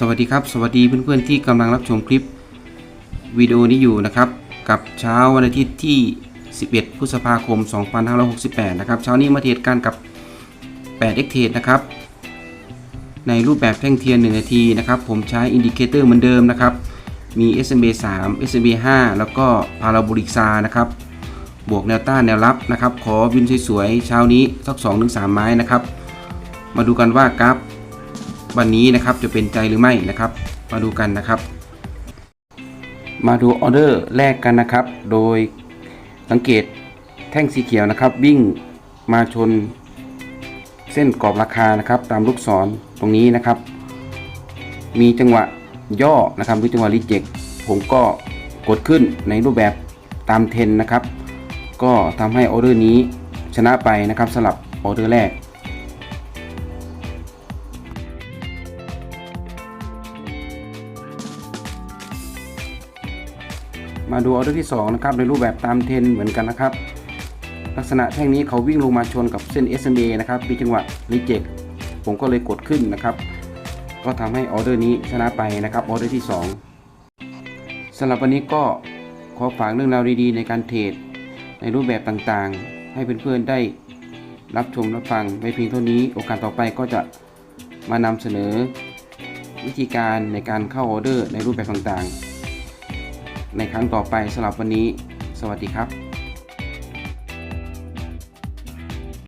สวัสดีครับ สวัสดีเพื่อนๆที่กำลังรับชมคลิปวิดีโอนี้อยู่นะครับ กับเช้าวันอาทิตย์ที่ 11 พฤษภาคม 2568 นะครับ เช้านี้มาเทรดกันกับ 8 x t r a d e นะครับ ในรูปแบบแท่งเทียน 1 นาทีนะครับ ผมใช้อินดิเคเตอร์เหมือนเดิมนะครับ มี SMA 3 SMA 5แล้วก็พาราโบลิกซานะครับ บวกแนวต้านแนวรับนะครับ ขอวินสวยๆเช้านี้สัก 2-3 ไม้นะครับ มาดูกันว่ากราฟ วันนี้นะครับจะเป็นใจหรือไม่นะครับ มาดูกันนะครับ มาดูออเดอร์แรกกันนะครับ โดยสังเกตแท่งสีเขียวนะครับ วิ่งมาชนเส้นกรอบราคานะครับ ตามลูกศรตรงนี้นะครับ มีจังหวะย่อนะครับหรือจังหวะรีเจ็คผมก็กดขึ้นในรูปแบบตามเทนนะครับ ก็ทำให้ออเดอร์นี้ชนะไปนะครับสำหรับออเดอร์แรก มาดูออเดอร์ที่ 2 นะครับในรูปแบบตามเทนเหมือนกันนะครับ ลักษณะแท่งนี้เขาวิ่งลงมาชนกับเส้น SMA นะครับมีจังหวะรีเจ็คผมก็เลยกดขึ้นนะครับ ก็ทำให้ออเดอร์นี้ชนะไปนะครับออเดอร์ที่ 2สำหรับวันนี้ก็ขอฝากเรื่องราวดีๆ ในการเทรดในรูปแบบต่างๆ ให้เพื่อนๆได้รับชมรับฟังไว้เพียงเท่านี้ โอกาสต่อไปก็จะมานำเสนอวิธีการในการเข้าออเดอร์ในรูปแบบต่างๆ ในครั้งต่อไปสำหรับวันนี้ สวัสดีครับ